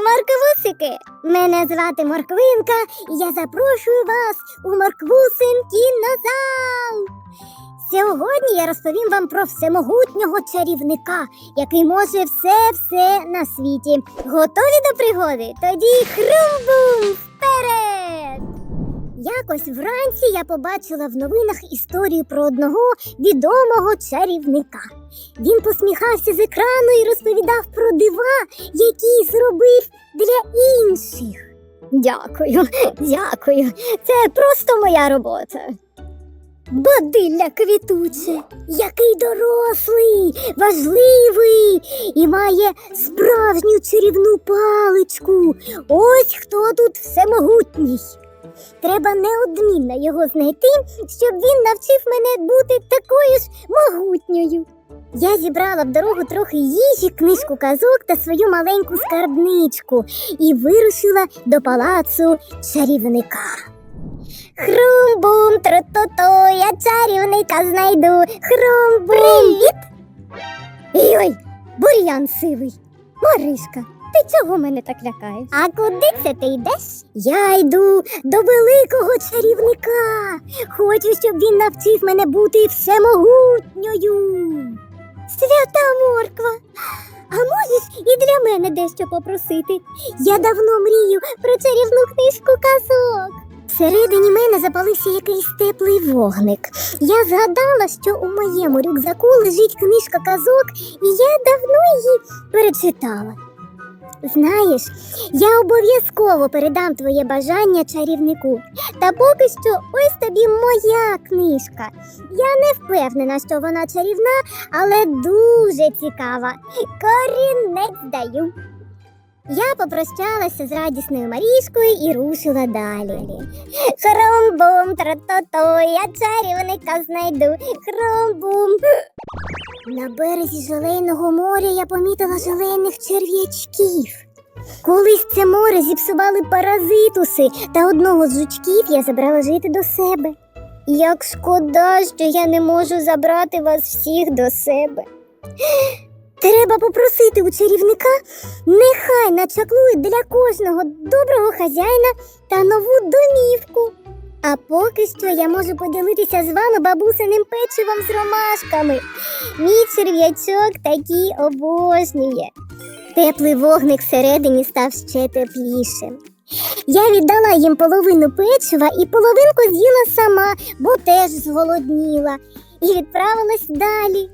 Морквусики! Мене звати Морквинка, і я запрошую вас у Морквусин кінозал. Сьогодні я розповім вам про всемогутнього чарівника, який може все-все на світі. Готові до пригоди? Тоді хрум-бум вперед! Якось вранці я побачила в новинах історію про одного відомого чарівника. Він посміхався з екрану і розповідав про дива, які зробив для інших. Дякую, дякую. Це просто моя робота. Бадилля квітуче, який дорослий, важливий і має справжню чарівну паличку. Ось хто тут всемогутній. Треба неодмінно його знайти, щоб він навчив мене бути такою ж могутньою. Я зібрала в дорогу трохи їжі, книжку казок та свою маленьку скарбничку і вирушила до палацу чарівника. Хрум-бум, тро-то-то, я чарівника знайду. Хрум-бум. Привіт! Ой, бур'ян сивий. Маришка, ти чого мене так лякаєш? А куди це ти йдеш? Я йду до великого чарівника. Хочу, щоб він навчив мене бути всемогутньою. Свята морква. А можеш і для мене дещо попросити? Я давно мрію про чарівну книжку казок. Всередині мене запалився якийсь теплий вогник. Я згадала, що у моєму рюкзаку лежить книжка казок, і я давно її перечитала. Знаєш, я обов'язково передам твоє бажання чарівнику. Та поки що ось тобі моя книжка. Я не впевнена, що вона чарівна, але дуже цікава. Корінець даю. Я попрощалася з радісною Марішкою і рушила далі. Хром-бум, тра-то-то, я чарівника знайду. Хром-бум. На березі желейного моря я помітила желейних черв'ячків. Колись це море зіпсували паразитуси, та одного з жучків я забрала жити до себе. Як шкода, що я не можу забрати вас всіх до себе. Треба попросити у чарівника, нехай начаклує для кожного доброго хазяїна та нову домівку. А поки що я можу поділитися з вами бабусиним печивом з ромашками. Мій черв'ячок такі обожнює. Теплий вогник всередині став ще теплішим. Я віддала їм половину печива і половинку з'їла сама, бо теж зголодніла, і відправилась далі.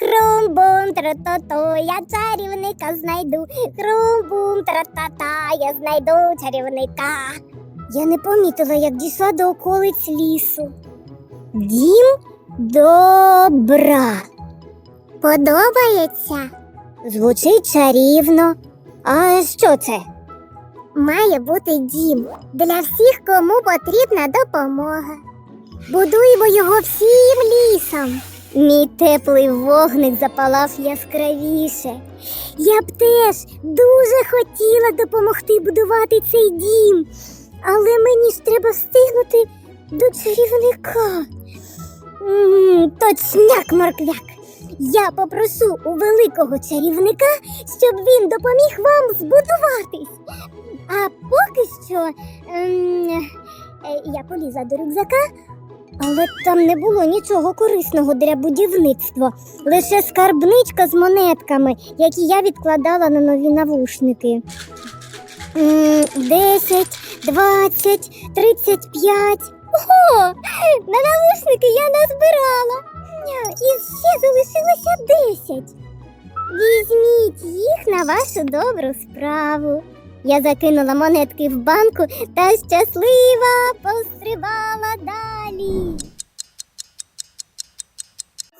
Хрум-бум, тра-та-та, я чарівника знайду. Хрум-бум, тра-та-та, я знайду чарівника. Я не помітила, як дійшла до околиць лісу. Дім добра. Подобається? Звучить чарівно. А що це? Має бути дім для всіх, кому потрібна допомога. Будуємо його всім лісом. Мій теплий вогник запалав яскравіше. Я б теж дуже хотіла допомогти будувати цей дім, але мені ж треба встигнути до чарівника. Точняк, морквяк. Я попрошу у великого чарівника, щоб він допоміг вам збудуватись. А поки що ем, е, я полізла до рюкзака, але там не було нічого корисного для будівництва, лише скарбничка з монетками, які я відкладала на нові навушники. Десять, двадцять, тридцять п'ять. Ого, на навушники я назбирала. І ще залишилося десять. Візьміть їх на вашу добру справу. Я закинула монетки в банку та щаслива пострибала далі.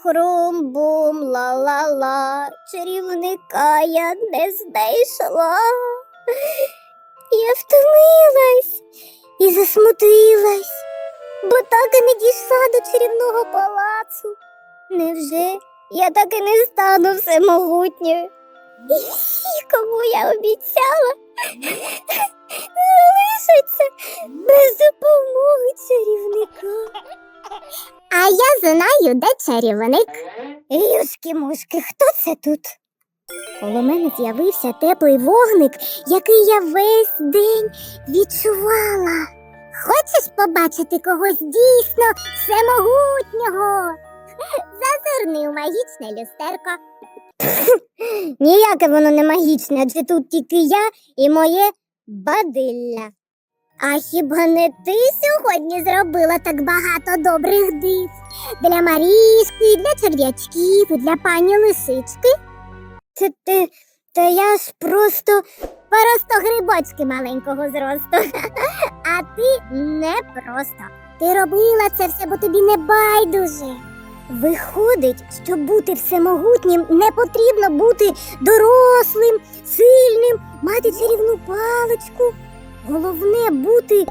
Хрум-бум, ла-ла-ла, чарівника я не знайшла. Я втомилась і засмутилась, бо так і не дійшла до чарівного палацу. Невже я так і не стану всемогутньою? І всі, кому я обіцяла, залишаться без допомоги чарівника. А я знаю, де чарівник. Юшки-мушки, хто це тут? Коло мене з'явився теплий вогник, який я весь день відчувала. Хочеш побачити когось дійсно всемогутнього? Зазирни у магічне люстерко. Ніяке воно не магічне, адже тут тільки я і моє бадилля. А хіба не ти сьогодні зробила так багато добрих див? Для Марішки, для черв'ячків, для пані лисички? Це ти, та я ж просто просто грибочки маленького зросту. А ти не просто. Ти робила це все, бо тобі не байдуже. Виходить, щоб бути всемогутнім, не потрібно бути дорослим, сильним, мати чарівну паличку. Головне бути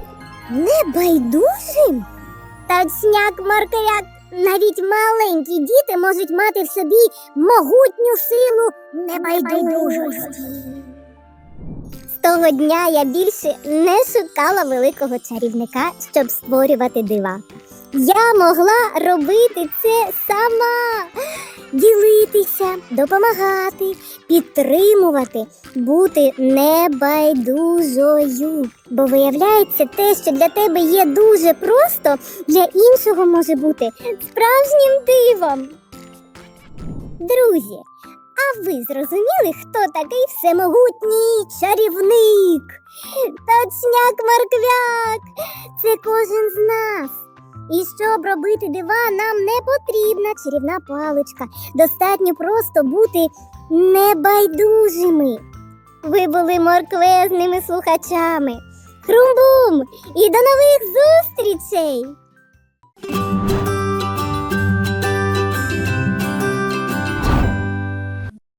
небайдужим. Точняк, моркаряк, навіть маленькі діти можуть мати в собі могутню силу небайдужості. З того дня я більше не шукала великого чарівника, щоб створювати дива. Я могла робити це сама, ділитися, допомагати, підтримувати, бути небайдужою. Бо виявляється, те, що для тебе є дуже просто, для іншого може бути справжнім дивом. Друзі, а ви зрозуміли, хто такий всемогутній чарівник? Точняк морквяк, це кожен з нас. І щоб робити дива, нам не потрібна чарівна паличка. Достатньо просто бути небайдужими. Ви були морквезними слухачами. Хрум-бум! І до нових зустрічей!